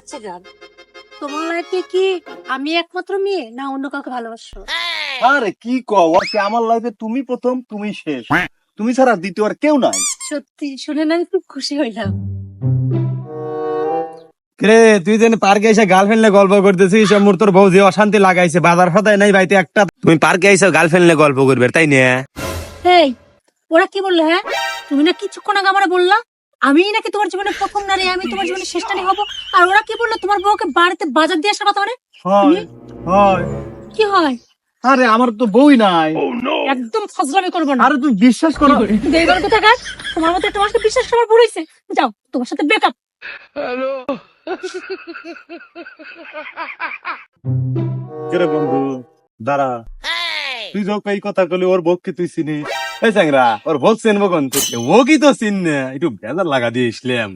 আচ্ছা তোমার লাইফে কি আমি একমাত্র মেয়ে না অন্য কাউকে ভালোবাসো? আরে কি কও? আজকে আমার লাইফে তুমি প্রথম তুমি শেষ। তুমি ছাড়া দ্বিতীয় আর কেউ নাই। সত্যি শুনে না খুব খুশি হইলাম। রে তুই যেন পার্কে এসে গার্লফ্রেন্ড গল্প করতেছিস সব মোর তোর বউ যে অশান্তি লাগাইছে বাজার সদায় নাই বাড়িতে একটা তুমি পার্কে এসে গার্লফ্রেন্ড নিয়ে গল্প করবে তাই নিয়ে? এই ওরা কি বলল হ্যাঁ? তুমি না কিছুক্ষণ আগে আমার বললা আমি নাকি তোমার জীবনে প্রথম নারী আমি তোমার জীবনে শেষ নারী হব? আর ওরা কি বলল? তোমার বউকে বাড়িতে বাজার দিয়ে আসার কথা মানে হয় হয়। কি হয়? আরে আমার তো বউই নাই। একদম ফজলামি করব না। আরে তুই বিশ্বাস করো। দেখবার কোথাকার? তোমার মতো একটা মানুষকে বিশ্বাস করার ভুল হয়েছে। যাও তোমার সাথে ব্রেকআপ কেরে বন্ধু? দাঁড়া। তুই যখন এই কথা কলি ওর বউকে তুই চিনিস? এই চ্যাংরা ওর ভোগ চিনবো কোন ও কি তো চিন একটু বেজার লাগা দিয়ে ইসলাম